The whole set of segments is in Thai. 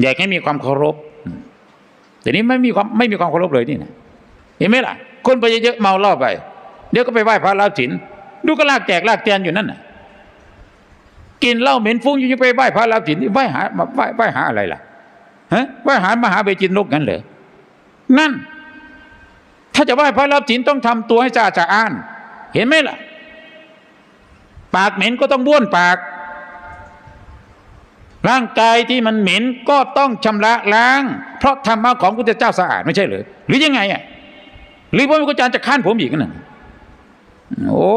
อยากให้มีความเคารพแต่นี้ไม่มีความไม่มีความเคารพเลยนี่นะเห็นไหมล่ะ คนไปเยอะๆเมาเหล้าไป เดี๋ยวก็ไปไหว้พระลาจินดูก็ลากแจกลากแตนอยู่นั่นน่ะกินเหล้าเหม็นฟุ้งอยู่ไปไหว้พระลาจินไหว้หาไหว้ไหว้หาอะไรล่ะฮะไหว้หามหาเบจินนกงั้นเหรอนั่น ถ้าจะไหว้พระรับจินต้องทำตัวให้สะอาดสะอ้าน เห็นไหมล่ะ ปากเหม็นก็ต้องบ้วนปาก ร่างกายที่มันเหม็นก็ต้องชำระล้าง เพราะธรรมะของพระพุทธเจ้าสะอาดไม่ใช่หรือหรือยังไงอะหรือพระพุทธเจ้าจะข้านผมอีกนั่นโอ้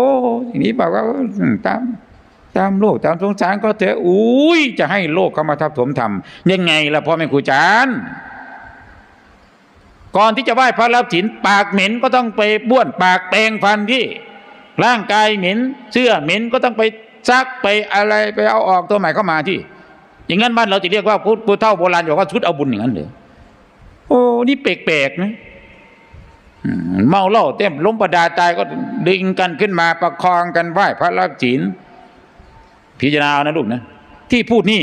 ทีนี้บอกว่าตามตามโลกตามสงสารก็เถอะอุ้ยจะให้โลกเข้ามาทับถมทำยังไงล่ะพ่อแม่ครูอาจารย์ก่อนที่จะไหว้พระรับศีลปากเหม็นก็ต้องไปบ้วนปากแปรงฟันที่ร่างกายเหม็นเสื้อเหม็นก็ต้องไปซักไปอะไรไปเอาออกตัวใหม่เข้ามาที่ อย่างนั้นบ้านเราจะเรียกว่าพุทธเท่าโบราณบอกว่าชุดเอาบุญอย่างนั้นเลยโอ้นี่แปลกๆนะเมาเหล้าเต็มล้มประดาตายก็ดึงกันขึ้นมาประคองกันไหว้พระรับศีลพิจารณานะลูกนะ ที่พูดนี่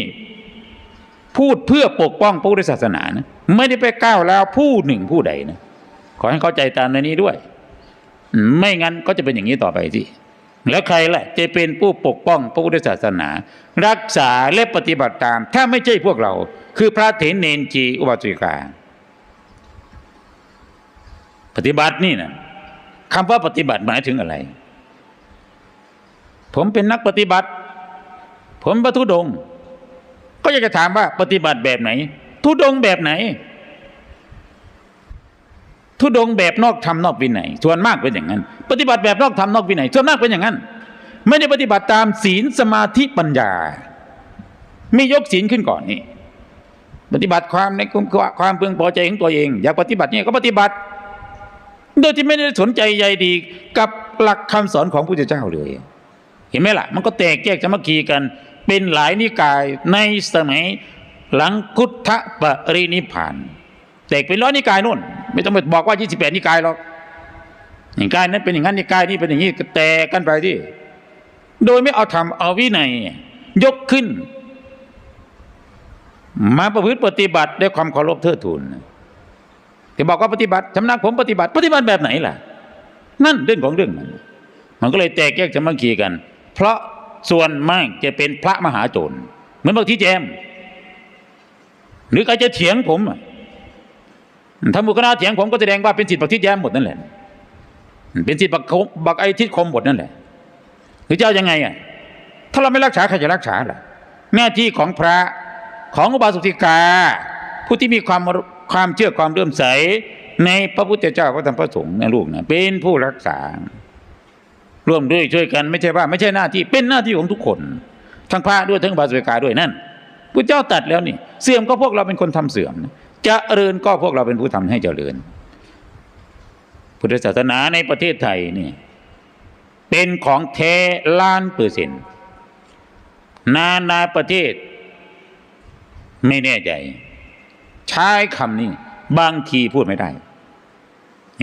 พูดเพื่อปกป้องพระพุทธศาสนานะไม่ได้ไปก้าวแล้วผู้หนึ่งผู้ใดนะขอให้เข้าใจตามในนี้ด้วย ไม่งั้นก็จะเป็นอย่างนี้ต่อไปสิ แล้วใครล่ะจะเป็นผู้ปกป้องพระพุทธศาสนา รักษาและปฏิบัติตาม ถ้าไม่ใช่พวกเรา คือพระเถรเนนจีอุบาสิกาปฏิบัตินี่นะคำว่าปฏิบัติหมายถึงอะไร ผมเป็นนักปฏิบัติ ผมปทุดง ก็อยากจะถามว่าปฏิบัติแบบไหน ทุดงแบบไหน ทุดงแบบนอกธรรมนอกวินัยส่วนมากเป็นอย่างนั้น ปฏิบัติแบบนอกธรรมนอกวินัยส่วนมากเป็นอย่างนั้น ไม่ได้ปฏิบัติตามศีลสมาธิปัญญา ไม่ยกศีลขึ้นก่อนนี่ปฏิบัติความในความพึงพอใจของตัวเอง อยากปฏิบัติเนี่ยก็ปฏิบัติ โดยที่ไม่ได้สนใจใยดีกับหลักคำสอนของพระพุทธเจ้าเลย เห็นไหมล่ะ มันก็แตกแยกสมัคคีกัน เป็นหลายนิกายในสมัยหลังพุทธปรินิพพานแตกเป็นร้อยนิกายนู่น ไม่ต้องไปบอกว่า 28 นิกายหรอกนิกายนั้นเป็นอย่างนั้นนิกายนี้เป็นอย่างนี้แตกกันไปที่ โดยไม่เอาธรรมเอาวินัยยกขึ้น มาประพฤติปฏิบัติด้วยความเคารพเทิดทูนจะบอกว่าปฏิบัติสำนักผมปฏิบัติ ปฏิบัติแบบไหนล่ะ นั่นเรื่องของเรื่องมันมันก็เลยแตกแยกสามัคคีกัน เพราะส่วนมากจะเป็นพระมหาโจรเหมือนบางที่แจม หรือใครจะเถียงผมอะ ถ้าหมุคณะเถียงผมก็แสดงว่าเป็นสิทธิ์บักที่แจมหมดนั่นแหละ เป็นสิทธิ์บักคมบักไอทิศคมหมดนั่นแหละหรือจะเอายังไงอะถ้าเราไม่รักษาใครจะรักษาล่ะหน้าที่ของพระของอุบาสกิกา ผู้ที่มีความความเชื่อความเลื่อมใส ในพระพุทธเจ้าพระธรรมพระสงฆ์นะลูกนะเป็นผู้รักษา ร่วมด้วยช่วยกันไม่ใช่ว่า ไม่ใช่หน้าที่เป็นหน้าที่ของทุกคน ทั้งพระด้วยทั้งอุบาสกิกาด้วยนั่นพระเจ้าตัดแล้วนี่ เสื่อมก็พวกเราเป็นคนทำเสื่อมนะ จะเริญก็พวกเราเป็นผู้ทำให้เจริญ พุทธศาสนาในประเทศไทยนี่เป็นของแท้ล้านเปอร์เซ็นต์นานาประเทศ ไม่แน่ใจ ใช้คำนี้บางทีพูดไม่ได้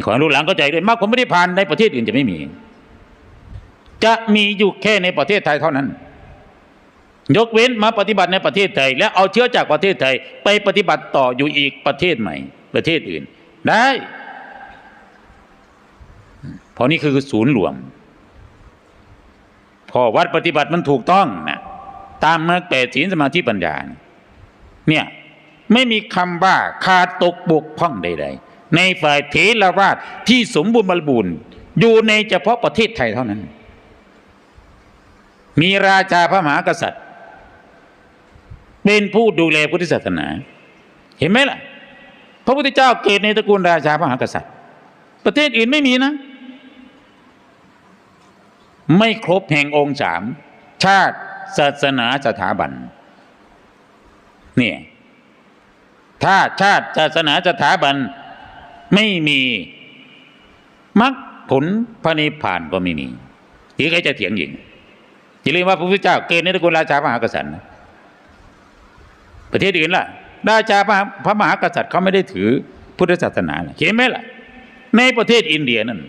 ขอให้รู้หลังเข้าใจด้วยมากผมไม่ได้ผ่านในประเทศอื่นจะไม่มี จะมีอยู่แค่ในประเทศไทยเท่านั้น ยกเว้นมาปฏิบัติในประเทศไทย แล้วเอาเชื้อจากประเทศไทย ไปปฏิบัติต่ออยู่อีกประเทศใหม่ ประเทศอื่น ได้เพราะนี่คือศูนย์รวม พอวัดปฏิบัติมันถูกต้องนะตามมรรคแปดศีลสมาธิปัญญา เนี่ยไม่มีคำว่าขาดตกบกพร่องใด ๆ ในฝ่ายเทรวาสที่สมบูรณ์บริบูรณ์อยู่ในเฉพาะประเทศไทยเท่านั้น มีราชาพระมหากษัตริย์ เป็นผู้ดูแลพุทธศาสนา เห็นไหมล่ะ พระพุทธเจ้าเกิดในตระกูลราชาพระมหากษัตริย์ ประเทศอื่นไม่มีนะ ไม่ครบแห่งองค์สามชาติศาสนาสถาบัน เนี่ยถ้าชาติศาสนาสถาบันไม่มีมรรคผลพระนิพพานก็ไม่มีหรือใครจะเถียงยิงอย่าลืมว่าพระพุทธเจ้าเกิดในตระกูลราชาพระมหากษัตริย์ ประเทศอื่นล่ะราชาพระพระมหากษัตริย์เขาไม่ได้ถือพุทธศาสนาเห็นไหมล่ะ ในประเทศอินเดียนั่น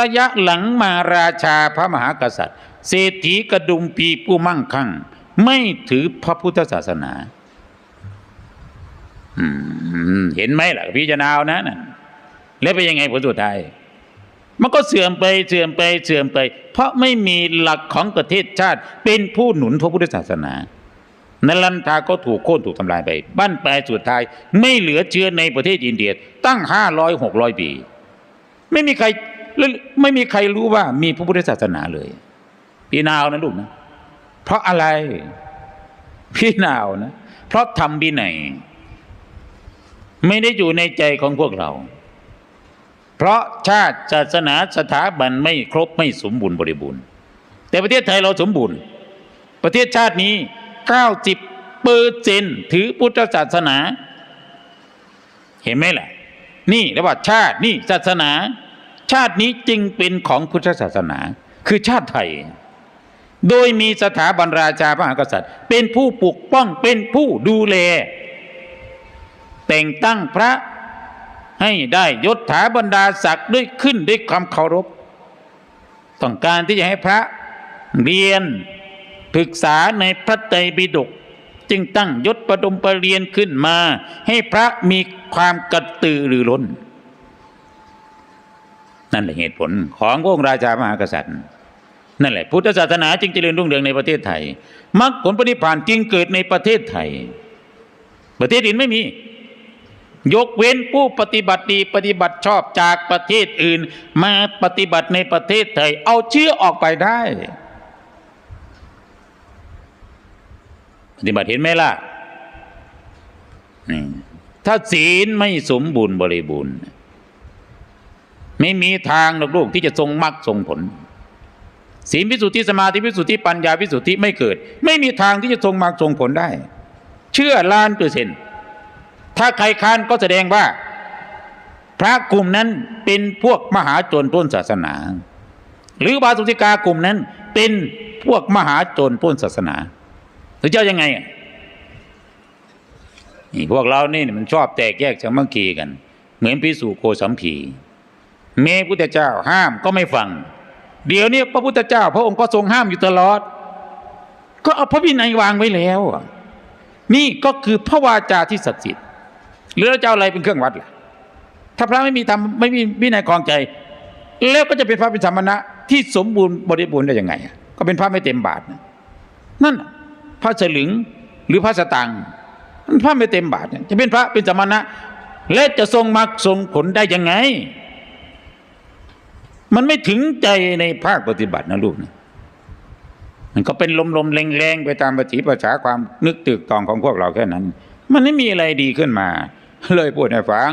ระยะหลังมาราชาพระมหากษัตริย์ เศรษฐีกระดุมปีผู้มั่งคั่ง ไม่ถือพระพุทธศาสนาเห็นไหมล่ะพิจารณาเอานะนั่นแล้วเป็นยังไงผลสุดท้ายมันก็เสื่อมไปเสื่อมไปเสื่อมไป เพราะไม่มีหลักของประเทศชาติเป็นผู้หนุนพระพุทธศาสนา นลันทาก็ถูกโค่นถูกทำลายไป บ้านปลายสุดท้าย ไม่เหลือเชื้อในประเทศอินเดียตั้งห้าร้อยหกร้อยปี ไม่มีใครไม่มีใครรู้ว่ามีพระพุทธศาสนาเลย พี่นาวนะลูกนะ เพราะอะไร พี่นาวนะ เพราะทำวินัยไม่ได้อยู่ในใจของพวกเรา เพราะชาติศาสนาสถาบันไม่ครบไม่สมบูรณ์บริบูรณ์ แต่ประเทศไทยเราสมบูรณ์ ประเทศชาตินี้ 90เปอร์เซนถือพุทธศาสนา เห็นไหมล่ะ นี่เรียกว่าชาตินี่ศาสนา ชาตินี้จึงเป็นของพุทธศาสนา คือชาติไทย โดยมีสถาบันราชาพระมหากษัตริย์ เป็นผู้ปกป้องเป็นผู้ดูแล แต่งตั้งพระให้ได้ยศถาบรรดาศักดิ์ด้วยขึ้นด้วยความเคารพ ต้องการที่จะให้พระเรียน ศึกษาในพระไตรปิฎกจึงตั้งยศประดมประเรียนขึ้นมา ให้พระมีความกระตือรือร้น นั่นแหละเหตุผลของพระองค์ราชามหากษัตริย์ นั่นแหละ พุทธศาสนาจึงเจริญรุ่งเรืองในประเทศไทยมรรคผลปฏิพานจึงเกิดในประเทศไทย ประเทศอื่นไม่มี ยกเว้นผู้ปฏิบัติดีปฏิบัติชอบจากประเทศอื่น มาปฏิบัติในประเทศไทย เอาเชื่อออกไปได้ ปฏิบัติเห็นไหมล่ะถ้าศีลไม่สมบูรณ์บริบูรณ์ ไม่มีทางหรอกลูกที่จะทรงมรรคทรงผล ศีลวิสุทธิสมาธิวิสุทธิปัญญาวิสุทธิไม่เกิด ไม่มีทางที่จะทรงมรรคทรงผลได้ เชื่อล้านเปอร์เซ็นต์ถ้าใครค้านก็แสดงว่า พระกลุ่มนั้นเป็นพวกมหาโจรปล้นศาสนา หรือบาสุติกากลุ่มนั้นเป็นพวกมหาโจรปล้นศาสนา รือเจ้ายังไงนี่พวกเรานี่มันชอบแตกแยกสามัคคีกัน เหมือนพิสูโกสัมพีเมพุทธเจ้าห้ามก็ไม่ฟัง เดี๋ยวนี้พระพุทธเจ้า พระองค์ก็ทรงห้ามอยู่ตลอด ก็เอาพระวินัยวางไว้แล้ว นี่ก็คือพระวาจาที่ศักดิ์สิทธิ์หรือเราจะเอาอะไรเป็นเครื่องวัดล่ะถ้าพระไม่มีธรรมไม่มีวินัยคลองใจ แล้วก็จะเป็นพระเป็นสมณะที่สมบูรณ์บริบูรณ์ได้ยังไง ก็เป็นพระไม่เต็มบาทนะนั่นน่ะพ ระสลึงหรือพระสตังค์มันพระไม่เต็มบาทจะเป็นพระเป็นสมณะ และจะทรงมรรคทรงผลได้ยังไง มันไม่ถึงใจในภาคปฏิบัตินะลูกนะมันก็เป็นลมๆแรงๆไปตามปฏิภาษาความนึกตึกตองของพวกเราแค่นั้น มันไม่มีอะไรดีขึ้นมา เลยพูดให้ฟัง